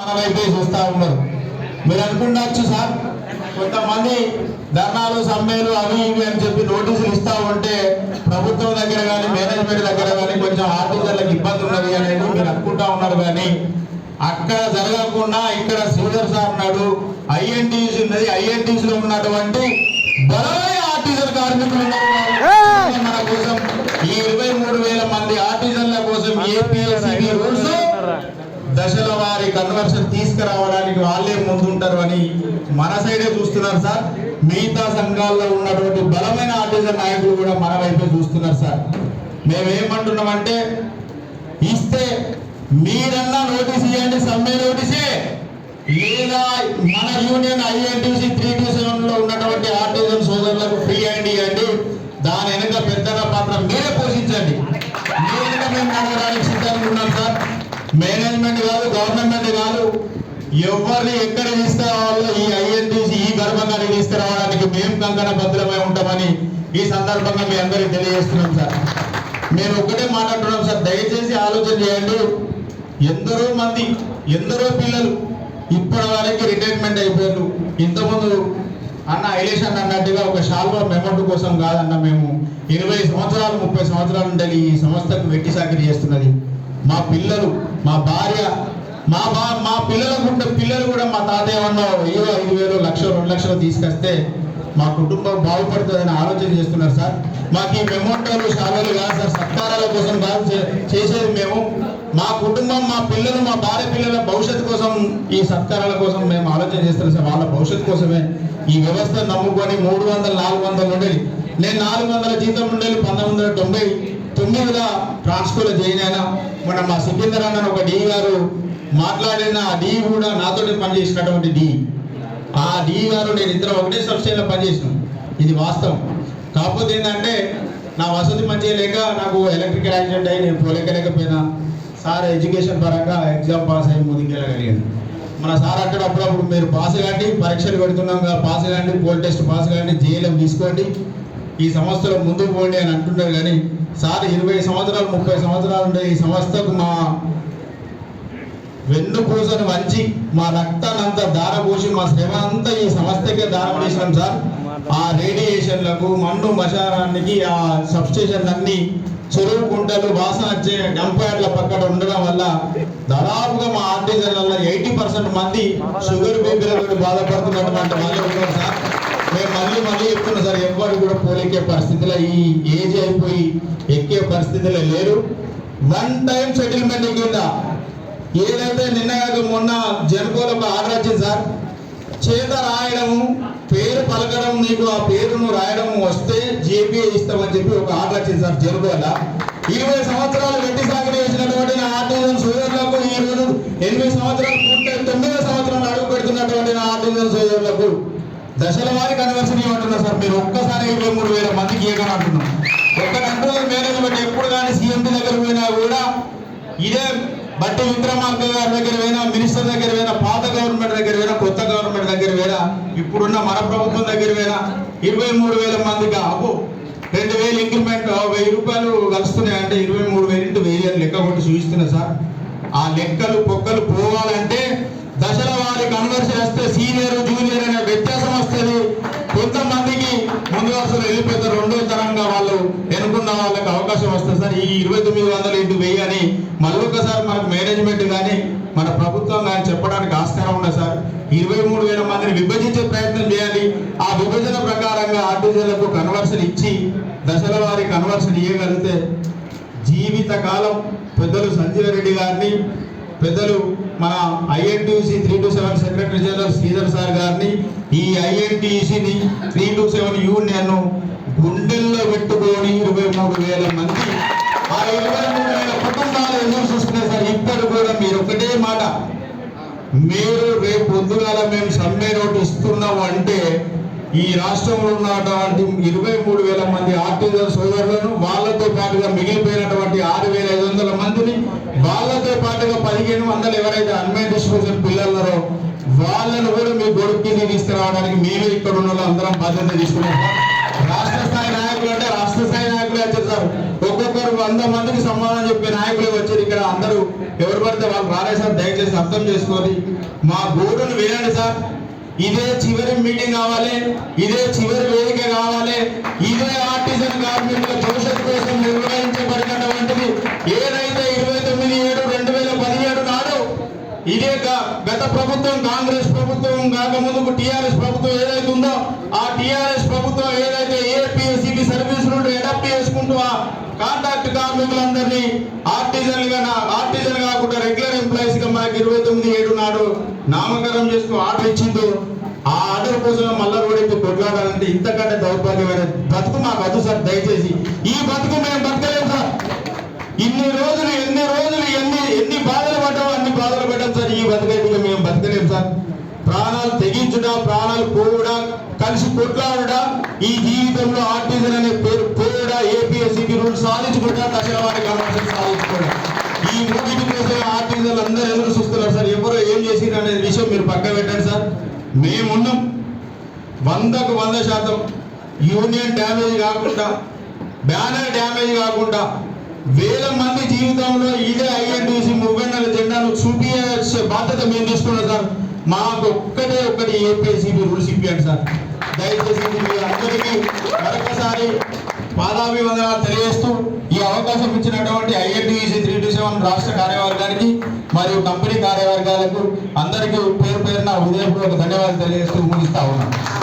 మన వైపే చూస్తా ఉన్నారు మీరు అనుకుండొచ్చు సార్ కొంతమంది ధర్నాలు సమ్మెలు అవి ఇవి అని చెప్పి నోటీసులు ఇస్తా ఉంటే ప్రభుత్వం దగ్గర కానీ మేనేజ్మెంట్ దగ్గర కానీ కొంచెం ఆఫీసర్లకు ఇబ్బంది ఉన్నది అనేది మీరు అనుకుంటా ఉన్నారు కానీ అక్కడ జరగకుండా ఇక్కడ శ్రీధర్ సార్ ఉన్నాడు ఐఎన్టీసీ ఉన్నది ఐఎన్టీసీ లో ఉన్నటువంటి బలమైన ఆర్టిజన్ కార్మికులు. మన కోసం ఈ ఇరవై మూడు వేల మంది ఆర్టిజన్ల కోసం ఏపీఎస్సీ రూల్స్ దశల వారి కన్వర్షన్ తీసుకురావడానికి వాళ్ళే ముందుంటారు అని మన సైడే చూస్తున్నారు సార్. మిగతా సంఘాల్లో ఉన్నటువంటి బలమైన ఆర్టిజన్ నాయకులు కూడా మన వైపే చూస్తున్నారు సార్. మేమేమంటున్నామంటే ఇస్తే మీరన్నా నోటీస్ ఇవ్వండి సమ్మె నోటీసే. లేదా మన యూనియన్ ఐఎన్టీసీ త్రీ టూ సెవెన్లో ఎవరిని తీసుకురావాలో ఈ ఐఎన్టీసీ ఈ గర్భంగాన్ని తీసుకురావడానికి మేము కంకణ భద్రమై ఉంటామని ఈ సందర్భంగా మీ అందరికీ తెలియజేస్తున్నాం సార్. మేము ఒకటే మాట్లాడుతున్నాం సార్. దయచేసి ఆలోచన చేయండి. ఎందరో మంది ఎందరో పిల్లలు ఇప్పటి వరకు రిటైర్మెంట్ అయిపోయారు. ఇంతకుముందు అన్న ఐలేషన్ అన్నట్టుగా ఒక షాల్వా మెమౌంట్ కోసం కాదన్న మేము ఇరవై సంవత్సరాలు ముప్పై సంవత్సరాలు ఉండాలి ఈ సంస్థకు వెట్టి సాకిరి చేస్తున్నది. మా పిల్లలు మా భార్య మా బా మా పిల్లలకు ఉండే పిల్లలు కూడా మా తాతయ్య ఏమన్నా ఏదో ఐదు వేలు లక్ష రెండు లక్షలు తీసుకొస్తే మా కుటుంబం బాగుపడుతుందని ఆలోచన చేస్తున్నారు సార్. మాకు ఈ మెమోటోలు షాలోలు కాదు సార్ సత్కారాల కోసం కాదు చే- చేసేది మేము. మా కుటుంబం మా పిల్లలు మా భార్య పిల్లల భవిష్యత్తు కోసం ఈ సత్కారాల కోసం మేము ఆలోచన చేస్తున్నాం సార్. వాళ్ళ భవిష్యత్తు కోసమే ఈ వ్యవస్థ నమ్ముకొని మూడు వందలు నాలుగు వందలు ఉండేది నేను నాలుగు వందల జీతం ఉండేది పంతొమ్మిది వందల తొంభై తొమ్మిదిగా ట్రాన్స్ఫర్ చేయనైనా అయినా మొన్న మా సికిందర్ అన్న ఒక డీ గారు మాట్లాడిన ఆ డి కూడా నాతోటి పనిచేసినటువంటి డి. ఆ డి గారు నేను ఇద్దరు ఒకటే సంస్థలో పనిచేసినాం. ఇది వాస్తవం. కాకపోతే ఏంటంటే నా వసతి మంచిగా లేక నాకు ఎలక్ట్రికల్ యాక్సిడెంట్ అయ్యి నేను పోలేకలేకపోయినా సార్ ఎడ్యుకేషన్ పరంగా ఎగ్జామ్ పాస్ అయ్యి ముందుకెళ్ళగలిగాను. మన సార్ అంటాడు అప్పుడప్పుడు మీరు పాస్ కాండి పరీక్షలు పెడుతున్నాం కదా పాస్ కాండి పోల్ టెస్ట్ పాస్ కాండి జేఎల్ఎం తీసుకోండి. ఈ సంస్థలో ముందుకు పోండి అని అంటున్నారు కానీ సార్ ఇరవై సంవత్సరాలు ముప్పై సంవత్సరాలు ఉండే ఈ సంస్థకు మా వెన్నుపూసను వంచి మా రక్తానంతా దారపోసి మా శ్రమ అంతా ఈ సంస్థకే దారం చేసినాం సార్. ఆ రేడియేషన్లకు మన్ను మశానానికి ఆ సబ్స్టేషన్ అన్ని చెరువు కుంటలు వాసన వచ్చే డంపయార్డ్ల పక్కన ఉండడం వల్ల దాదాపుగా మా ఆర్టిజన్లలో ఎయిటీ పర్సెంట్ మంది షుగర్ బీపీలతో బాధపడుతున్నటువంటి వాళ్ళు ఉన్నారు సార్. మేము మళ్ళీ మళ్ళీ చెప్తున్నాం సార్ ఎవ్వరు కూడా పోలికే పరిస్థితిలో ఈ ఏజ్ అయిపోయి ఎక్కే పరిస్థితిలో లేరు. వన్ టైం సెటిల్మెంట్ కింద ఏదైతే నిన్న మొన్న జనకోలకు ఆర్డర్ వచ్చింది సార్ చేత రాయడము పేరు పలకడం నీకు ఆ పేరును రాయడం వస్తే జేపీఏ ఇస్తామని చెప్పి ఒక ఆర్డర్ వచ్చింది సార్ జనకోల. ఇరవై సంవత్సరాలు వెట్టి సాగులు చేసినటువంటి నా ఆర్టిజన్ సోదరులకు ఈ రోజు ఎనిమిది సంవత్సరాలు పూర్తయి తొమ్మిదో సంవత్సరాలు అడుగు పెడుతున్నటువంటి నా ఆర్టిజన్ సోదరులకు దశల వారి కన్వర్షన్ ఇవ్వమంటున్నారు సార్. మీరు ఒక్కసారి ఇరవై మూడు వేల మందికి ఇవ్వగని అంటున్నాం ఒక్క కంట్రోల్ మేనేజ్మెంట్ ఎప్పుడు కానీ సీఎంపీ దగ్గర పోయినా కూడా ఇదే బట్టి విక్రమార్క గారి దగ్గర పోయినా మినిస్టర్ దగ్గర పోయినా పాత గవర్నమెంట్ దగ్గర పోయినా కొత్త గవర్నమెంట్ దగ్గర పోయినా ఇప్పుడున్న మన ప్రభుత్వం దగ్గర పోయినా ఇరవై మూడు వేల మందికి అబ్బో రెండు వేలు ఇంక్రిమెంట్ వెయ్యి రూపాయలు కలుస్తున్నాయంటే ఇరవై మూడు వేలు ఇంటూ వెయ్యి అని లెక్క కొట్టి చూపిస్తున్నా సార్. ఆ లెక్కలు పొక్కలు పోవాలంటే దశల వారి కన్వర్షన్ వస్తే సీనియర్ జూనియర్ అనే వ్యత్యాసం వస్తుంది. కొంతమందికి ముందు వరుసలో వెళ్ళిపోతారు రెండో తరంగా వాళ్ళు ఎన్నుకున్న వాళ్ళకి అవకాశం వస్తుంది సార్. ఈ ఇరవై తొమ్మిది వందలు ఇంటూ వెయ్యి అని మరొకసారి మనకు మేనేజ్మెంట్ కానీ మన ప్రభుత్వం కానీ చెప్పడానికి ఆస్కారం ఉన్నది సార్? ఇరవై మూడు వేల మందిని విభజించే ప్రయత్నం చేయాలి. ఆ విభజన ప్రకారంగా ఆర్టీజీలకు కన్వర్షన్ ఇచ్చి దశల వారి కన్వర్షన్ ఇవ్వగలిగితే జీవితకాలం పెద్దలు సంజీవ రెడ్డి గారిని పెద్దలు మన INTC three two seven secretary general Sridhar sir గారిని ఈ ఐఎన్టీసీని త్రీ టూ సెవెన్ యూనియన్ గుండెల్లో పెట్టుకొని ఇరవై మూడు వేల మంది ఆ ఇరవై మూడు వేల కుటుంబాలు ఎదురు చూస్తున్నాయి సార్ ఇప్పుడు కూడా మీరు ఒకటే మాట. మీరు రేపు పొద్దుగాల మేము సమ్మె నోటు ఇస్తున్నాం అంటే ఈ రాష్ట్రంలో ఉన్నటువంటి ఇరవై మూడు వేల మంది ఆర్టీజన్ సోదరులను వాళ్ళతో పాటుగా మిగిలిపోయినటువంటి ఆరు వేల ఐదు వందల మందిని వాళ్ళతో పాటుగా పదిహేను వందలు ఎవరైతే అన్మెయిన్ డిస్ట్రిబ్యూషన్ పిల్లలున్నారో వాళ్ళను కూడా మీ గొడుక్కి తీసుకురావడానికి మేము ఇక్కడ ఉన్న వాళ్ళు అందరం బాధ్యత తీసుకున్నాం. రాష్ట్ర స్థాయి నాయకులు అంటే రాష్ట్ర స్థాయి నాయకులే వచ్చారు సార్. ఒక్కొక్కరు వంద మందికి సమాధానం చెప్పే నాయకులు వచ్చారు. ఇక్కడ అందరూ ఎవరు పడితే వాళ్ళు రాలే సార్. దయచేసి అర్థం చేసుకొని మా గోడును వేయండి సార్. ఇదే చివరి మీటింగ్ కావాలి. ఇదే చివరి వేదిక కావాలి. ఇదే ఆర్టిజన్ కార్మికుల గత ప్రభుత్వం కాంగ్రెస్ ప్రభుత్వం కాక ముందుకు టిఆర్ఎస్ ప్రభుత్వం ఏదైతే ఉందో ఆ టిఆర్ఎస్ ప్రభుత్వం ఏదైతే ఏపీఎస్సీకి సర్వీస్ నుండి అడాప్ట్ చేసుకుంటూ ఆ కాంట్రాక్ట్ కార్మికులందరినీ ఆర్టిజన్గా ఆర్టిజన్ కాకుండా రెగ్యులర్ ఎంప్లాయీస్గా మనకి ఇరవై తొమ్మిది ఏడు నాడు నామకరణం చేస్తూ ఆర్డర్ ఇచ్చిందో ఆ ఆర్డర్ కోసం మళ్ళా ఇప్పుడు కొట్లాడాలంటే ఇంతకంటే దౌర్భాగ్యమైన బతుకు మాకు వద్దు సార్ దయచేసి. ఈ బతుకు మేము బతకలేము సార్. ఇన్ని రోజులు ఎన్ని రోజులు ఎన్ని ఎన్ని బాధలు పడ్డామో అన్ని బాధలు పడ్డాం సార్. ఈ బతకైతే ప్రాణాలు తెగించుట ప్రాణాలు పోవుడా కలిసి కొట్లాడుడా ఈ జీవితంలో ఆర్టిజన్ అనే పేరు పోవుడా ఏపీఎస్సీకి రూల్ సాధించుకుంటా దశల వారి కన్వర్షన్ సాధించుకోవడం. ఈ మూడింటి కోసం ఆర్టిజన్ అందరూ ఎదురు చూస్తున్నారు సార్. ఎవరో ఏం చేసిరు అనే విషయం మీరు పక్క పెట్టండి సార్. మేమున్నాం వందకు వంద శాతం యూనియన్ డ్యామేజ్ కాకుండా బ్యానర్ డ్యామేజ్ కాకుండా వేల మంది జీవితంలో ఇదే ఐఎన్టీసీ మువ్వెన్నెల జెండాను చూపించే బాధ్యత మేము తీసుకున్నాం సార్. మాకు ఒక్కటే ఒక్కటి ఏపీఎస్సీబీ రూల్స్ ఇప్పియండి సార్. దయచేసి మీ అందరికీ మరొకసారి పాదాభివందనాలు తెలియజేస్తూ ఈ అవకాశం ఇచ్చినటువంటి ఐఎన్టీసీ త్రీ టూ సెవెన్ రాష్ట్ర కార్యవర్గానికి మరియు కంపెనీ కార్యవర్గాలకు అందరికీ పేరు పేరున హృదయపూర్వక ధన్యవాదాలు తెలియజేస్తూ ముగిస్తా ఉన్నాను.